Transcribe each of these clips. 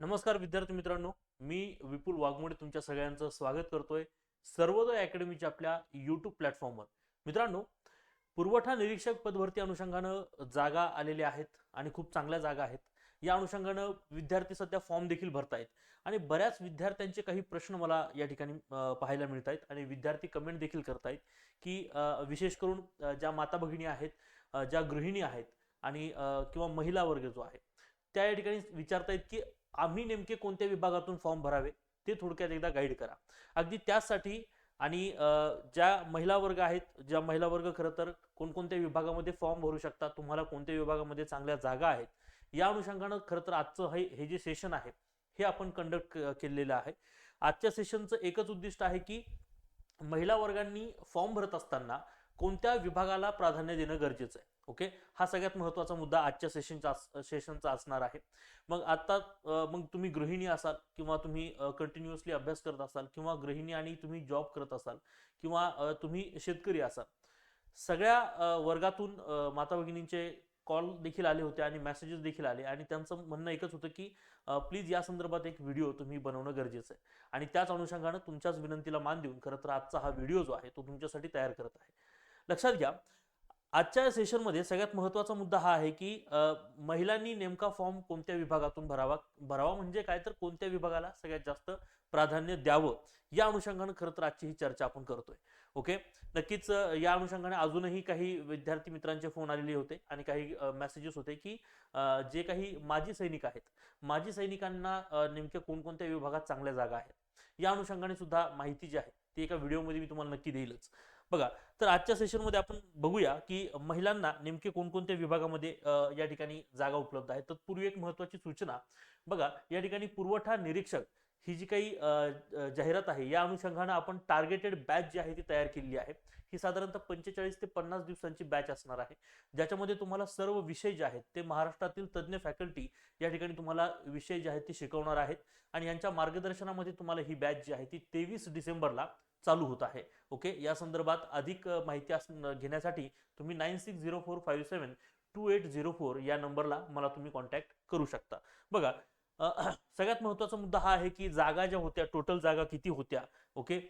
नमस्कार विद्यार्थी मित्रांनो मी विपुल वाघमोडे तुमच्या सगळ्यांचं स्वागत करतोय सर्वोदय अकॅडमीच्या आपल्या युट्यूब प्लॅटफॉर्मवर मित्रांनो पुरवठा निरीक्षक पदभरती अनुषंगानं जागा आलेल्या आहेत आणि खूप चांगल्या जागा आहेत. या अनुषंगानं विद्यार्थी सध्या फॉर्म देखील भरतायत आणि बऱ्याच विद्यार्थ्यांचे काही प्रश्न मला या ठिकाणी पाहायला मिळत आहेत आणि विद्यार्थी कमेंट देखील करतायत की विशेष करून ज्या माता भगिनी आहेत ज्या गृहिणी आहेत आणि किंवा महिला वर्ग जो आहे त्या या ठिकाणी विचारतायत की आम्ही नेमके कोणत्या विभागातून फॉर्म भरावे ते थोडक्यात एकदा गाईड करा. अगदी त्याचसाठी आणि ज्या महिला वर्ग आहेत ज्या महिला वर्ग खरं तर कोणकोणत्या विभागामध्ये फॉर्म भरू शकतात तुम्हाला कोणत्या विभागामध्ये चांगल्या जागा आहेत या अनुषंगानं खरं तर आजचं हे हे जे सेशन आहे हे आपण कंडक्ट केलेलं आहे. आजच्या सेशनचं एकच उद्दिष्ट आहे की महिला वर्गांनी फॉर्म भरत असताना कोणत्या विभागाला प्राधान्य देणं गरजेचं आहे. ओके? हा सगळ्यात महत्त्वाचा मुद्दा आजच्या सेशनचा सेशनचा असणार आहे. मग आता मग तुम्ही गृहिणी असाल किंवा तुम्ही कंटिन्युअसली अभ्यास करत असाल किंवा गृहिणी आणि तुम्ही जॉब करत असाल किंवा तुम्ही शेतकरी असाल सगळ्या वर्गातून माता भगिनींचे कॉल देखील आले होते आणि मेसेजेस देखील आले आणि त्यांचं म्हणणं एकच होतं की प्लीज या संदर्भात एक व्हिडिओ तुम्ही बनवणं गरजेचं आहे. आणि त्याच अनुषंगानं तुमच्याच विनंतीला मान देऊन खरं तर आजचा हा व्हिडिओ जो आहे तो तुमच्यासाठी तयार करत आहे. लक्षात घ्या आजच्या सेशनमध्ये सगळ्यात महत्त्वाचा मुद्दा हा आहे की महिलांनी नेमका फॉर्म कोणत्या विभागातून भरावा भरावा म्हणजे काय? तर कोणत्या विभागाला सगळ्यात जास्त प्राधान्य द्यावं? या अनुषंगाने खरं तर आजची ही चर्चा आपण करतोय. ओके? नक्कीच या अनुषंगाने अजूनही काही विद्यार्थी मित्रांचे फोन आलेले होते आणि काही मेसेजेस होते की जे काही माजी सैनिक आहेत माजी सैनिकांना नेमक्या कोणकोणत्या विभागात चांगल्या जागा आहेत? या अनुषंगाने सुद्धा माहिती जी आहे ती एका व्हिडिओमध्ये मी तुम्हाला नक्की देईलच. बघा तर आजच्या सेशनमध्ये आपण बघूया की महिलांना नेमके कोणकोणत्या विभागामध्ये या ठिकाणी जागा उपलब्ध आहेत तत्पूर्वी एक महत्वाची सूचना बघा या ठिकाणी पुरवठा निरीक्षक ही जी काही जाहिरात आहे या अनुषंगानं आपण टार्गेटेड बॅच जी आहे ती तयार केलेली आहे. ही साधारणतः पंचेचाळीस ते पन्नास दिवसांची बॅच असणार आहे. ज्याच्यामध्ये तुम्हाला सर्व विषय जे आहेत ते महाराष्ट्रातील तज्ज्ञ फॅकल्टी या ठिकाणी तुम्हाला विषय जे आहेत ते शिकवणार आहेत. आणि यांच्या मार्गदर्शनामध्ये तुम्हाला ही बॅच जी आहे ती तेवीस डिसेंबरला चालू होत आहे. ओके? या संदर्भात अधिक माहिती घेण्यासाठी तुम्ही nine six zero four five seven two eight zero four या नंबरला मला तुम्ही कॉन्टॅक्ट करू शकता. बघा सगळ्यात महत्त्वाचा मुद्दा हा आहे की जागा ज्या होत्या टोटल जागा किती होत्या ओके?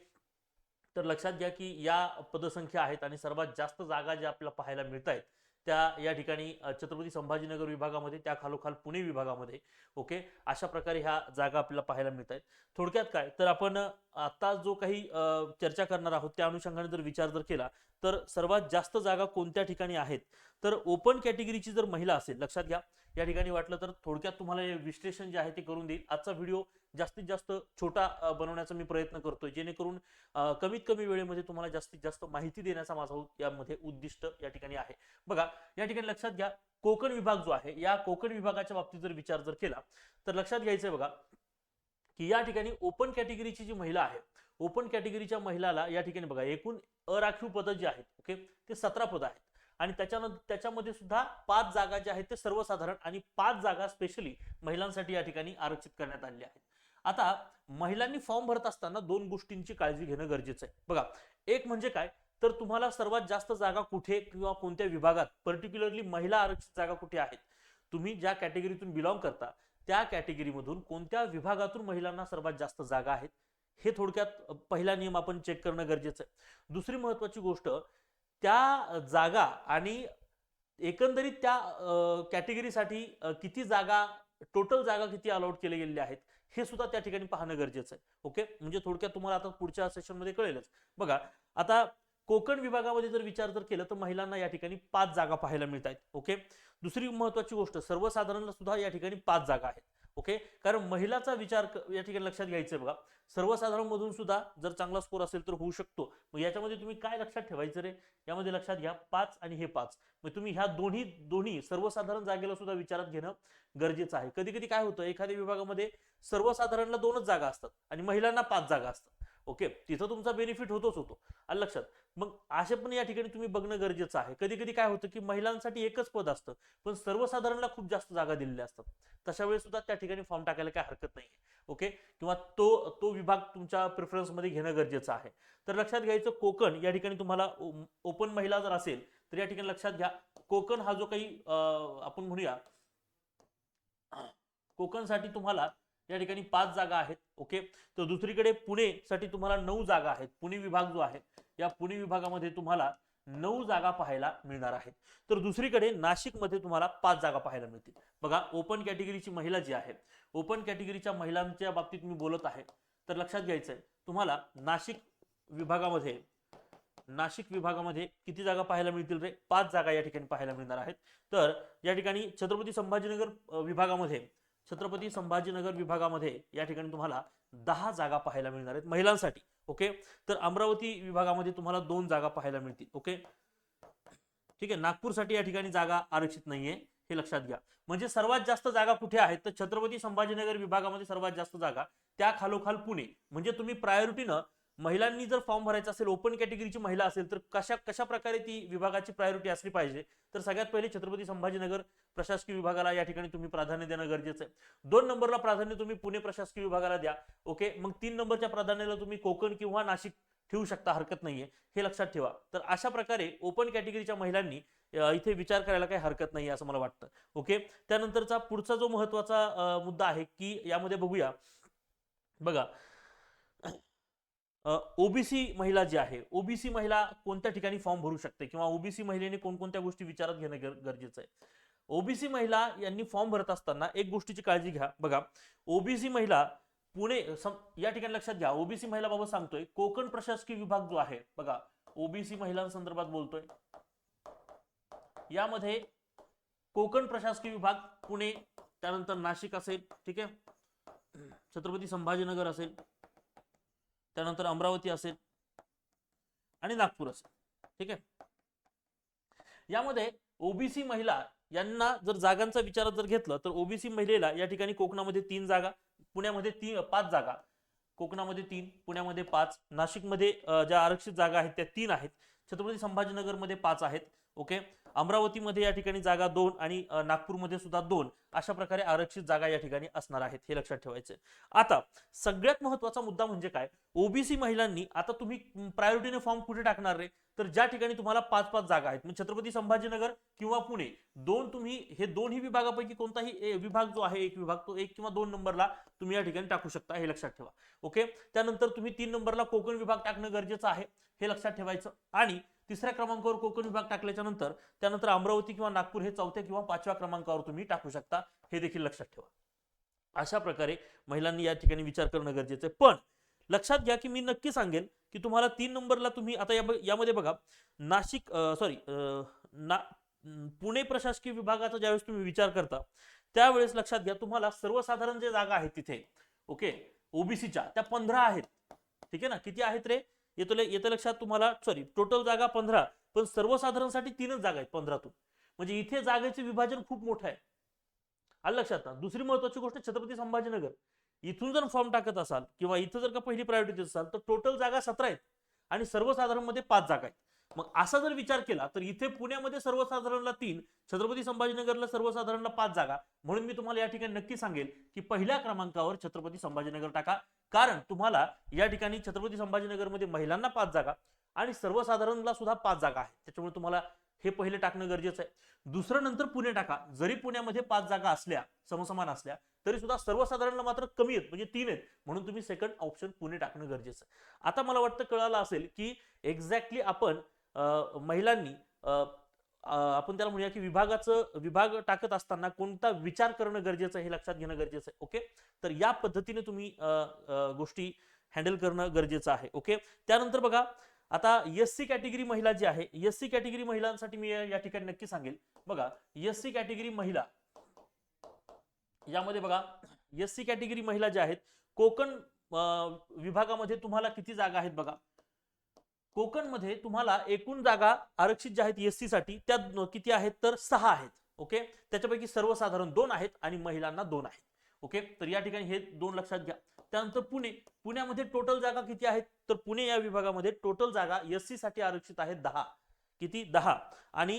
तर लक्षात घ्या की या पदसंख्या आहेत आणि सर्वात जास्त जागा ज्या आपल्याला पाहायला मिळत आहेत त्या या ठिकाणी छत्रपती संभाजीनगर विभागामध्ये त्या खालोखाल पुणे विभागामध्ये ओके? अशा प्रकारे ह्या जागा आपल्याला पाहायला मिळत आहेत. थोडक्यात काय? तर आपण आता जो काही चर्चा करणार आहोत त्या अनुषंगाने जर विचार जर केला तर सर्वात जास्त जागा कोणत्या ठिकाणी आहेत? तर ओपन कॅटेगरीची जर महिला असेल लक्षात घ्या. या ठिकाणी वाटलं तर थोडक्यात तुम्हाला हे विश्लेषण जे आहे ते करून देईल. आजचा व्हिडिओ जास्तीत जास्त छोटा बनवण्याचा मी प्रयत्न करतोय. जेणेकरून कमीत कमी वेळेमध्ये तुम्हाला जास्तीत जास्त माहिती देण्याचा माझा यामध्ये उद्दिष्ट या ठिकाणी आहे. बघा या ठिकाणी लक्षात घ्या कोकण विभाग जो आहे या कोकण विभागाच्या बाबतीत जर विचार जर केला तर लक्षात घ्यायचंय बघा की या ठिकाणी ओपन कॅटेगरीची जी महिला आहे ओपन कॅटेगरीच्या महिलाला या ठिकाणी बघा एकूण अराखीव पदं जी आहेत ओके ते सतरा पदं आहेत. आणि त्याच्यानंतर त्याच्यामध्ये सुद्धा पाच जागा ज्या आहेत ते सर्वसाधारण आणि पाच जागा स्पेशली महिलांसाठी या ठिकाणी आरक्षित करण्यात आलेल्या आहेत. आता महिलांनी फॉर्म भरत असताना दोन गोष्टींची काळजी घेणं गरजेचं आहे. बघा एक म्हणजे काय? तर तुम्हाला सर्वात जास्त जागा कुठे किंवा कोणत्या विभागात पर्टिक्युलरली महिला आरक्षित जागा कुठे आहेत? तुम्ही ज्या कॅटेगरीतून बिलॉंग करता त्या कॅटेगरीमधून कोणत्या विभागातून महिलांना सर्वात जास्त जागा आहेत? हे थोडक्यात पहिला नियम आपण चेक करणं गरजेचं आहे. दुसरी महत्वाची गोष्ट त्या जागा आणि एकंदरीत त्या कॅटेगरीसाठी किती जागा टोटल जागा किती अलॉट केल्या गेलेल्या आहेत? हे सुद्धा त्या ठिकाणी पाहणं गरजेचं आहे. ओके म्हणजे थोडक्यात तुम्हाला आता पुढच्या सेशनमध्ये कळेलच. बघा आता कोकण विभागामध्ये जर विचार जर केलं तर महिलांना या ठिकाणी पाच जागा पाहायला मिळत आहेत ओके दुसरी महत्वाची गोष्ट सर्वसाधारणला सुद्धा या ठिकाणी पाच जागा आहेत. ओके? कारण महिलाचा विचार या ठिकाणी लक्षात घ्यायचा आहे बघा. सर्वसाधारण मधून सुद्धा जर चांगला स्कोर असेल तर होऊ शकतो. मग याच्यामध्ये तुम्ही काय लक्षात ठेवायचं रे? यामध्ये लक्षात घ्या पाच आणि हे पाच. मग तुम्ही ह्या दोन्ही दोन्ही सर्वसाधारण जागेला सुद्धा विचारात घेणं गरजेचं आहे. कधी कधी काय होतं एखाद्या विभागामध्ये सर्वसाधारणला दोनच जागा असतात आणि महिलांना पाच जागा असतात. ओके तिथं तुमचा बेनिफिट होतोच होतो. आणि लक्षात मग असे पण या ठिकाणी तुम्ही बघणं गरजेचं आहे. कधी कधी काय होतं की महिलांसाठी एकच पद असतं पण सर्वसाधारणला खूप जास्त जागा दिलेल्या असतात. तशा वेळेस सुद्धा त्या ठिकाणी फॉर्म टाकायला काय हरकत नाही ओके? किंवा तो तो विभाग तुमच्या प्रिफरन्समध्ये घेणं गरजेचं आहे. तर लक्षात घ्यायचं कोकण या ठिकाणी तुम्हाला ओपन महिला जर असेल तर या ठिकाणी लक्षात घ्या कोकण हा जो काही आपण म्हणूया कोकणसाठी तुम्हाला या ठिकाणी पाच जागा आहेत ओके? तर दुसरीकडे पुणे साठी तुम्हाला नऊ जागा आहेत. पुणे विभाग जो आहे या पुणे विभागामध्ये तुम्हाला नऊ जागा पाहायला मिळणार आहेत तर दुसरीकडे नाशिकमध्ये तुम्हाला पाच जागा पाहायला मिळतील. बघा ओपन कॅटेगरीची महिला जी आहे ओपन कॅटेगरीच्या महिलांच्या बाबतीत मी बोलत आहे. तर लक्षात घ्यायचंय तुम्हाला नाशिक विभागामध्ये नाशिक विभागामध्ये किती जागा पाहायला मिळतील रे? पाच जागा या ठिकाणी पाहायला मिळणार आहेत. तर या ठिकाणी छत्रपती संभाजीनगर विभागामध्ये छत्रपती संभाजीनगर विभागामध्ये या ठिकाणी तुम्हाला दहा जागा पाहायला मिळणार आहेत महिलांसाठी ओके? तर अमरावती विभागामध्ये तुम्हाला दोन जागा पाहायला मिळतील ओके? ठीक आहे नागपूरसाठी या ठिकाणी जागा आरक्षित नाहीये हे लक्षात घ्या. म्हणजे सर्वात जास्त जागा कुठे आहेत? तर छत्रपती संभाजीनगर विभागामध्ये सर्वात जास्त जागा त्या खालोखाल पुणे. म्हणजे तुम्ही प्रायोरिटीनं महिलांनी जर फॉर्म भरायचा असेल ओपन कॅटेगरीची महिला असेल तर कशा कशा प्रकारे ती विभागाची प्रायोरिटी असली पाहिजे? तर सगळ्यात पहिले छत्रपती संभाजीनगर प्रशासकीय विभागाला या ठिकाणी तुम्ही प्राधान्य देणं गरजेचं आहे. दोन नंबरला प्राधान्य तुम्ही पुणे प्रशासकीय विभागाला द्या ओके? मग तीन नंबरच्या प्राधान्याला तुम्ही कोकण किंवा नाशिक ठेवू शकता हरकत नाहीये. हे लक्षात ठेवा. तर अशा प्रकारे ओपन कॅटेगरीच्या महिलांनी इथे विचार करायला काही हरकत नाही असं मला वाटतं ओके? त्यानंतरचा पुढचा जो महत्त्वाचा मुद्दा आहे की यामध्ये बघूया. बघा ओबीसी महिला जी आहे ओबीसी महिला कोणत्या ठिकाणी फॉर्म भरू शकते? किंवा ओबीसी महिलेने कोणकोणत्या गोष्टी विचारात घेणं गरजेचं आहे? ओबीसी महिला यांनी फॉर्म भरत असताना एक गोष्टीची काळजी घ्या. बघा ओबीसी महिला पुणे सम- या ठिकाणी लक्षात घ्या. ओबीसी महिलाबाबत सांगतोय कोकण प्रशासकीय विभाग जो आहे बघा ओबीसी महिलांसंदर्भात बोलतोय. यामध्ये कोकण प्रशासकीय विभाग पुणे त्यानंतर नाशिक असेल ठीक आहे? छत्रपती संभाजीनगर असेल त्यानंतर अमरावती असेल आणि नागपूर असेल. ठीक आहे? यामध्ये ओबीसी महिला यांना जर जागांचा विचारात जर घेतलं तर ओबीसी महिलेला या ठिकाणी कोकणामध्ये तीन जागा पुण्यामध्ये तीन पाच जागा. कोकणामध्ये तीन पुण्यामध्ये पाच नाशिकमध्ये ज्या आरक्षित जागा आहेत त्या तीन आहेत. छत्रपती संभाजीनगरमध्ये पाच आहेत ओके? अमरावतीमध्ये या ठिकाणी जागा दोन आणि नागपूरमध्ये सुद्धा दोन अशा प्रकारे आरक्षित जागा या ठिकाणी असणार आहेत हे लक्षात ठेवायचे आता सगळ्यात महत्त्वाचा मुद्दा म्हणजे काय? ओबीसी महिलांनी आता तुम्ही प्रायोरिटीने फॉर्म कुठे टाकणार रे? तर ज्या ठिकाणी तुम्हाला पाच पाच जागा आहेत म्हणजे छत्रपती संभाजीनगर किंवा पुणे दोन तुम्ही हे दोन्ही विभागापैकी कोणताही ए- विभाग जो आहे एक विभाग तो एक किंवा दोन नंबरला तुम्ही या ठिकाणी टाकू शकता हे लक्षात ठेवा. ओके? त्यानंतर तुम्ही तीन नंबरला कोकण विभाग टाकणं गरजेचं आहे हे लक्षात ठेवायचं. आणि तिसऱ्या क्रमांकावर कोकण विभाग टाकल्याच्या नंतर त्यानंतर अमरावती किंवा नागपूर हे चौथ्या किंवा पाचव्या क्रमांकावर तुम्ही टाकू शकता हे देखील लक्षात ठेवा. अशा प्रकारे महिलांनी या ठिकाणी विचार करणं गरजेचं आहे. पण लक्षात घ्या की मी नक्की सांगेल की तुम्हाला तीन नंबरला तुम्ही आता या यामध्ये बघा नाशिक सॉरी ना पुणे प्रशासकीय विभागाचा ज्यावेळेस तुम्ही विचार करता त्यावेळेस लक्षात घ्या तुम्हाला सर्वसाधारण जे जागा आहेत तिथे ओके ओबीसीच्या त्या पंधरा आहेत. ठीक आहे ना? किती आहेत रे? येतो येतं लक्षात तुम्हाला सॉरी टोटल जागा पंधरा पण सर्वसाधारणसाठी तीनच जागा आहेत पंधरातून. म्हणजे इथे जागेचे विभाजन खूप मोठं आहे. आलं लक्षात ना? दुसरी महत्वाची गोष्ट छत्रपती संभाजीनगर. इथून जर फॉर्म टाकत असाल किंवा इथं जर का पहिली प्रायोरिटी देत असाल तर टोटल जागा सतरा आहेत आणि सर्वसाधारणमध्ये पाच जागा आहेत. मग असा जर विचार केला तर इथे पुण्यामध्ये सर्वसाधारणला तीन छत्रपती संभाजीनगरला सर्वसाधारणला पाच जागा. म्हणून मी तुम्हाला या ठिकाणी नक्की सांगेल की पहिल्या क्रमांकावर छत्रपती संभाजीनगर टाका. कारण तुम्हाला या ठिकाणी छत्रपती संभाजीनगरमध्ये महिलांना पाच जागा आणि सर्वसाधारणला सुद्धा पाच जागा आहे त्याच्यामुळे तुम्हाला हे पहिले टाकणं गरजेचं आहे. दुसरं नंतर पुणे टाका. जरी पुण्यामध्ये पाच जागा असल्या समसमान असल्या तरी सुद्धा सर्वसाधारणला मात्र कमी आहेत म्हणजे तीन आहेत. म्हणून तुम्ही सेकंड ऑप्शन पुणे टाकणं गरजेचं आहे. आता मला वाटतं कळालं असेल की एक्झॅक्टली आपण महिलांनी आपण त्याला म्हणूया की विभागाचं विभाग टाकत असताना कोणता विचार करणं गरजेचं आहे हे लक्षात घेणं गरजेचं आहे ओके? तर या पद्धतीने तुम्ही गोष्टी हँडल करणं गरजेचं आहे ओके? त्यानंतर बघा आता एस सी कॅटेगरी महिला जी आहे एस सी कॅटेगरी महिलांसाठी मी या या ठिकाणी नक्की सांगेल. बघा एस सी कॅटेगरी महिला यामध्ये बघा एस सी कॅटेगरी महिला ज्या आहेत कोकण विभागामध्ये तुम्हाला किती जागा आहेत बघा? कोकणमध्ये तुम्हाला एकूण जागा आरक्षित ज्या आहेत एससाठी त्या किती आहेत? तर सहा आहेत ओके? त्याच्यापैकी सर्वसाधारण दोन आहेत आणि महिलांना दोन आहेत ओके? तर या ठिकाणी हे दोन लक्षात घ्या. त्यानंतर पुणे. पुण्यामध्ये टोटल जागा किती आहेत? तर पुणे या विभागामध्ये टोटल जागा एससाठी आरक्षित आहेत दहा. किती? दहा. आणि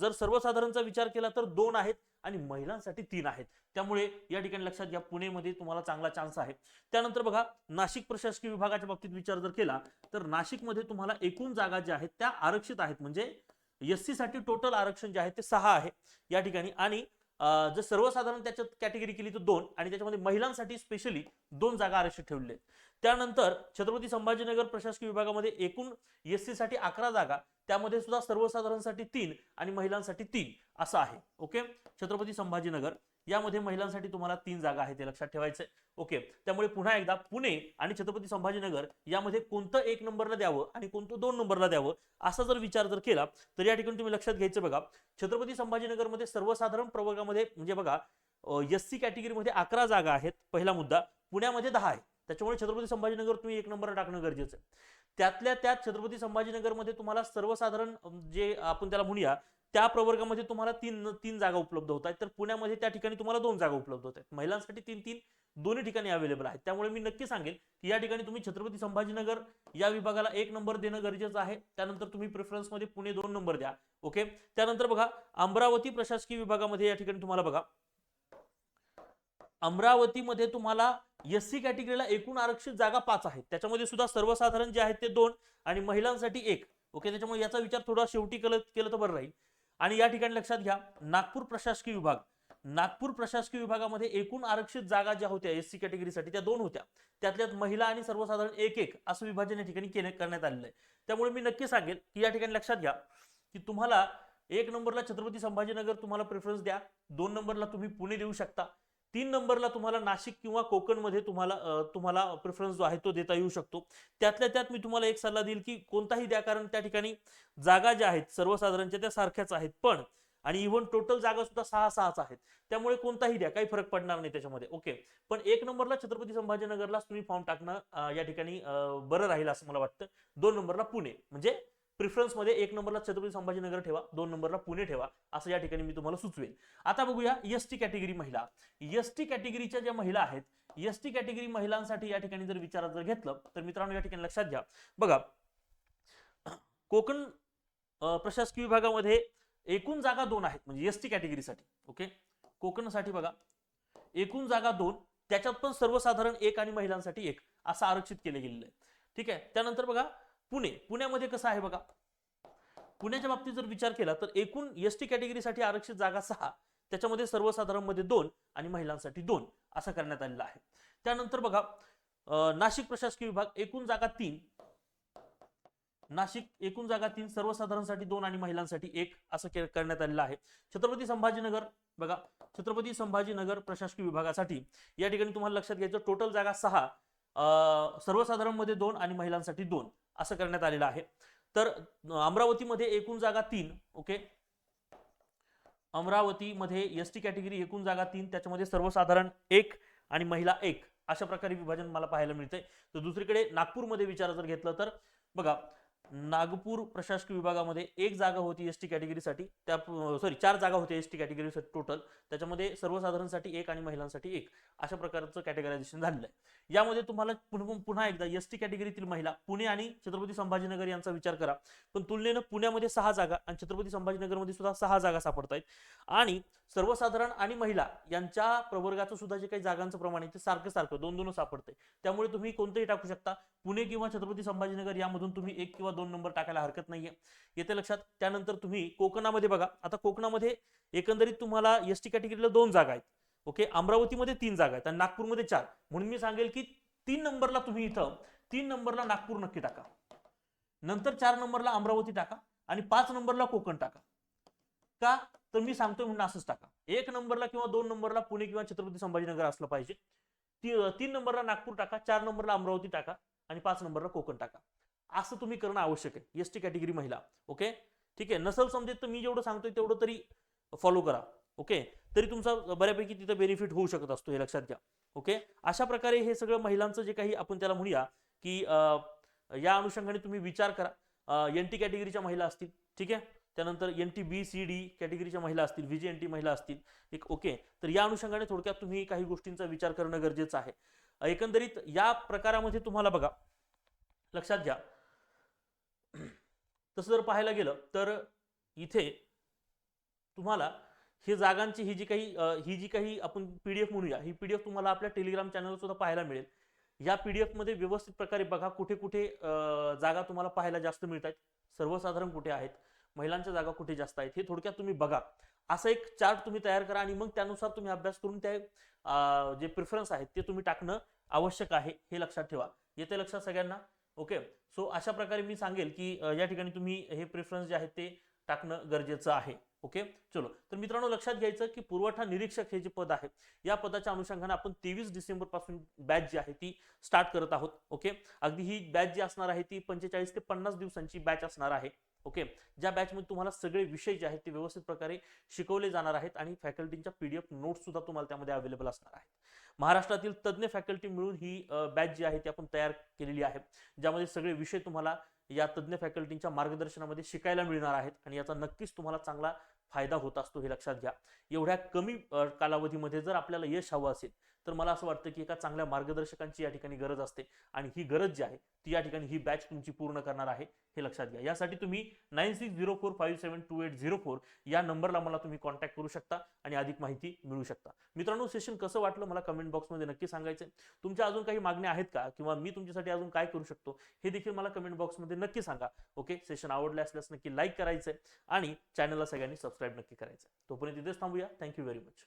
जर सर्वसाधारणचा विचार केला तर दोन आहेत. आणि महिलांसाठी तीन आहेत. त्यामुळे या ठिकाणी लक्षात घ्या पुणेमध्ये तुम्हाला चांगला चान्स आहे. त्यानंतर बघा नाशिक प्रशासकीय विभागाच्या बाबतीत विचार जर केला तर नाशिकमध्ये तुम्हाला एकूण जागा ज्या आहेत त्या आरक्षित आहेत. म्हणजे एससाठी टोटल आरक्षण जे आहे ते सहा आहे या ठिकाणी. आणि जर सर्वसाधारण त्याच्यात कॅटेगरी केली तर दोन आणि त्याच्यामध्ये महिलांसाठी स्पेशली दोन जागा आरक्षित ठेवलेल्या आहेत. त्यानंतर छत्रपती संभाजीनगर प्रशासकीय विभागामध्ये एकूण एससाठी अकरा जागा त्यामध्ये सुद्धा सर्वसाधारणसाठी तीन आणि महिलांसाठी तीन असं आहे. ओके छत्रपती संभाजीनगर. यामध्ये महिलांसाठी तुम्हाला तीन जागा आहेत ते लक्षात ठेवायचं आहे. ओके त्यामुळे पुन्हा एकदा पुणे आणि छत्रपती संभाजीनगर यामध्ये कोणतं एक नंबरला द्यावं आणि कोणतं दोन नंबरला द्यावं असा जर विचार जर केला तर या ठिकाणी तुम्ही लक्षात घ्यायचं बघा छत्रपती संभाजीनगरमध्ये सर्वसाधारण प्रवर्गामध्ये म्हणजे बघा एस सी कॅटेगरीमध्ये अकरा जागा आहेत पहिला मुद्दा. पुण्यामध्ये दहा आहे. त्याच्यामुळे छत्रपती संभाजीनगर तुम्ही एक नंबर टाकणं गरजेचं आहे. त्यातल्या त्यात छत्रपती संभाजीनगरमध्ये तुम्हाला सर्वसाधारण जे आपण त्याला म्हणूया त्या प्रवर्गामध्ये तुम्हाला तीन तीन जागा उपलब्ध होत आहेत. तर पुण्यामध्ये त्या ठिकाणी तुम्हाला दोन जागा उपलब्ध होत आहेत. महिलांसाठी तीन तीन दोन्ही ठिकाणी अवेलेबल आहेत. त्यामुळे मी नक्की सांगेल की या ठिकाणी तुम्ही छत्रपती संभाजीनगर या विभागाला एक नंबर देणं गरजेचं आहे. त्यानंतर तुम्ही प्रेफरन्समध्ये पुणे दोन नंबर द्या. ओके त्यानंतर बघा अमरावती प्रशासकीय विभागामध्ये या ठिकाणी तुम्हाला बघा. अमरावतीमध्ये तुम्हाला एस सी कॅटेगरीला एकूण आरक्षित जागा पाच आहेत. त्याच्यामध्ये सुद्धा सर्वसाधारण जे आहेत ते दोन आणि महिलांसाठी एक. ओके त्याच्यामुळे याचा विचार थोडा शेवटी केलं केलं तर बरं राहील. आणि या ठिकाणी लक्षात घ्या नागपूर प्रशासकीय विभाग. नागपूर प्रशासकीय विभागामध्ये एकूण आरक्षित जागा ज्या होत्या एस सी कॅटेगरीसाठी त्या दोन होत्या. त्यातल्यात महिला आणि सर्वसाधारण एक एक असं विभाजन या ठिकाणी केले करण्यात आलेलं आहे. त्यामुळे मी नक्की सांगेल की या ठिकाणी लक्षात घ्या की तुम्हाला एक नंबरला छत्रपती संभाजीनगर तुम्हाला प्रेफरन्स द्या दोन नंबरला तुम्ही पुणे देऊ शकता. तीन नंबरला तुम्हाला नाशिक किंवा कोकणमध्ये तुम्हाला तुम्हाला प्रेफरन्स जो आहे तो देता येऊ शकतो. त्यातल्या त्यात मी तुम्हाला एक सल्ला देईल की कोणताही द्या कारण त्या ठिकाणी जागा ज्या आहेत सर्वसाधारणच्या त्या सारख्याच आहेत. पण आणि इव्हन टोटल जागा सुद्धा सहा सहाच आहेत. त्यामुळे कोणताही द्या काही फरक पडणार नाही त्याच्यामध्ये. ओके. पण एक नंबरला छत्रपती संभाजीनगरलाच तुम्ही फॉर्म टाकणं या ठिकाणी बरं राहील असं मला वाटतं. दोन नंबरला पुणे. म्हणजे प्रिफरन्समध्ये एक नंबरला छत्रपती संभाजीनगर ठेवा दोन नंबरला पुणे ठेवा असं या ठिकाणी मी तुम्हाला सुचवेन. आता बघूया एस टी कॅटेगरी महिला. एस टी कॅटेगरीच्या ज्या महिला आहेत एस टी कॅटेगरी महिलांसाठी या ठिकाणी जर विचारात जर घेतलं तर मित्रांनो या ठिकाणी लक्षात घ्या. बघा कोकण प्रशासकीय विभागामध्ये एकूण जागा दोन आहेत म्हणजे एस टी कॅटेगरीसाठी ओके? कोकणसाठी बघा एकूण जागा दोन त्याच्यात पण सर्वसाधारण एक आणि महिलांसाठी एक असं आरक्षित केले गेलेलं आहे. ठीक आहे? त्यानंतर बघा पुणे. पुण्यामध्ये कसं आहे बघा? पुण्याच्या बाबतीत जर विचार केला तर एकूण एस टी कॅटेगरीसाठी आरक्षित जागा सहा त्याच्यामध्ये सर्वसाधारणमध्ये दोन आणि महिलांसाठी दोन असं करण्यात आलेलं आहे. त्यानंतर बघा नाशिक प्रशासकीय विभाग एकूण जागा तीन. नाशिक एकूण जागा तीन सर्वसाधारणसाठी दोन आणि महिलांसाठी एक असं करण्यात आलेलं आहे. छत्रपती संभाजीनगर बघा छत्रपती संभाजीनगर प्रशासकीय विभागासाठी या ठिकाणी तुम्हाला लक्षात घ्यायचं टोटल जागा सहा सर्वसाधारणमध्ये सर्वसाधारणमध्ये दोन आणि महिलांसाठी दोन. असं करण्यात आलेलं आहे. तर अमरावतीमध्ये एकूण जागा तीन ओके? अमरावतीमध्ये एस टी कॅटेगरी एकूण जागा तीन त्याच्यामध्ये सर्वसाधारण एक आणि महिला एक अशा प्रकारे विभाजन मला पाहायला मिळते तर दुसरीकडे नागपूरमध्ये विचार जर घेतलं तर बघा नागपूर प्रशासकीय विभागामध्ये एक जागा होती एस टी कॅटेगरीसाठी त्या सॉरी चार जागा होत्या एस टी कॅटेगरीसाठी टोटल त्याच्यामध्ये सर्वसाधारणसाठी एक आणि महिलांसाठी एक. अशा प्रकारचं कॅटेगरायझेशन झालेलं आहे. यामध्ये तुम्हाला पुन्हा पुन्हा एकदा एस टी कॅटेगरीतील महिला पुणे आणि छत्रपती संभाजीनगर यांचा विचार करा. पण तुलनेनं पुण्यामध्ये सहा जागा आणि छत्रपती संभाजीनगरमध्ये सुद्धा सहा जागा सापडत आहेत आणि सर्वसाधारण आणि महिला यांच्या प्रवर्गाचं सुद्धा जे काही जागांचं प्रमाण आहे ते सारखं सारखं दोन दोन सापडतंय. त्यामुळे तुम्ही कोणतंही टाकू शकता. पुणे किंवा छत्रपती संभाजीनगर यामधून तुम्ही एक किंवा दोन नंबर टाकायला हरकत नाहीये. येते लक्षात. त्यानंतर तुम्ही कोकणामध्ये बघा. आता कोकणामध्ये एकंदरीत तुम्हाला एस टी कॅटेगरीला दोन जागा आहेत. ओके? अमरावतीमध्ये तीन जागा आहेत आणि नागपूरमध्ये चार. म्हणून मी सांगेल की तीन नंबरला तुम्ही इथं तीन नंबरला नागपूर नक्की टाका. नंतर चार नंबरला अमरावती टाका आणि पाच नंबरला कोकण टाका. का? तर मी सांगतोय म्हणून असंच टाका. एक नंबरला किंवा दोन नंबरला पुणे किंवा छत्रपती संभाजीनगर असलं पाहिजे. ती- तीन नंबरला नागपूर टाका चार नंबरला अमरावती टाका आणि पाच नंबरला कोकण टाका. असं तुम्ही करणं आवश्यक आहे. एस टी कॅटेगरी महिला ओके ठीक आहे. नसल समजेत तर मी जेवढं सांगतोय तेवढं तरी फॉलो करा ओके तरी तुमचा बऱ्यापैकी तिथं बेनिफिट होऊ शकत असतो हे लक्षात घ्या ओके अशा प्रकारे हे सगळं महिलांचं जे काही आपण त्याला म्हणूया की या अनुषंगाने तुम्ही विचार करा. एन टी कॅटेगरीच्या महिला असतील ठीक आहे? त्यानंतर N T B C D कॅटेगरीच्या महिला असतील व्ही जी एन टी महिला असतील एक ओके तर या अनुषंगाने थोडक्यात तुम्ही काही गोष्टींचा विचार करणं गरजेचं आहे. एकंदरीत या प्रकारामध्ये तुम्हाला बघा लक्षात घ्या. तसं जर पाहायला गेलं तर इथे तुम्हाला हे जागांची ही जी काही ही जी काही आपण पी डी एफ म्हणूया ही पीडीएफ तुम्हाला आपल्या टेलिग्राम चॅनलवर सुद्धा पाहायला मिळेल. या पी डी एफमध्ये व्यवस्थित प्रकारे बघा कुठे कुठे जागा तुम्हाला पाहायला जास्त मिळत आहेत सर्वसाधारण कुठे आहेत? महिलांच्या जागा कुठे जास्त आहेत? हे थोडक्यात तुम्ही बघा. असा एक चार्ट तुम्ही तयार करा आणि मग त्यानुसार तुम्ही अभ्यास करून ते जे प्रिफरन्स आहेत ते तुम्ही टाकणं आवश्यक आहे हे लक्षात ठेवा. येते लक्षात सगळ्यांना? ओके सो अशा प्रकारे मी सांगेल की या ठिकाणी तुम्ही हे प्रेफरन्स जे आहेत ते टाकणं गरजेचं आहे. ओके चलो. तर मित्रांनो लक्षात घ्यायचं की पुरवठा निरीक्षक हे जे पद आहे या पदाच्या अनुषंगाने आपण तेवीस डिसेंबरपासून बॅच जी आहे ती स्टार्ट करत आहोत. ओके अगदी ही बॅच जी असणार आहे ती पंचेचाळीस ते पन्नास दिवसांची बॅच असणार आहे. ओके? ज्या बॅचमध्ये तुम्हाला सगळे विषय जे आहेत ते व्यवस्थित प्रकारे शिकवले जाणार आहेत आणि फॅकल्टीच्या पीडीएफ नोट्स सुद्धा तुम्हाला त्यामध्ये अवेलेबल असणार आहेत. महाराष्ट्रातील तज्ज्ञ फॅकल्टी मिळून ही बॅच जी आहे ती आपण तयार केलेली आहे. ज्यामध्ये सगळे विषय तुम्हाला या तज्ज्ञ फॅकल्टींच्या मार्गदर्शनामध्ये शिकायला मिळणार आहेत आणि याचा नक्कीच तुम्हाला चांगला फायदा होत असतो हे लक्षात घ्या. एवढ्या कमी कालावधीमध्ये जर आपल्याला यश हवं असेल तर मला असं वाटतं की एका चांगल्या मार्गदर्शकांची या ठिकाणी गरज असते. आणि ही गरज जी आहे ती या ठिकाणी ही बॅच तुमची पूर्ण करणार आहे हे लक्षात घ्या. यासाठी तुम्ही nine six zero four five seven two eight zero four या नंबरला मला तुम्ही कॉन्टॅक्ट करू शकता आणि अधिक माहिती मिळू शकता. मित्रांनो सेशन कसं वाटलं मला कमेंट बॉक्समध्ये नक्की सांगायचं तुमच्या अजून काही मागण्या आहेत का? किंवा मी तुमच्यासाठी अजून काय करू शकतो? हे देखील मला कमेंट बॉक्समध्ये नक्की सांगा. ओके सेशन आवडले असल्यास नक्की लाईक करायचंय आणि चॅनलला सगळ्यांनी सबस्क्राईब नक्की करायचं तोपर्यंत इथेच थांबूया. Thank you very much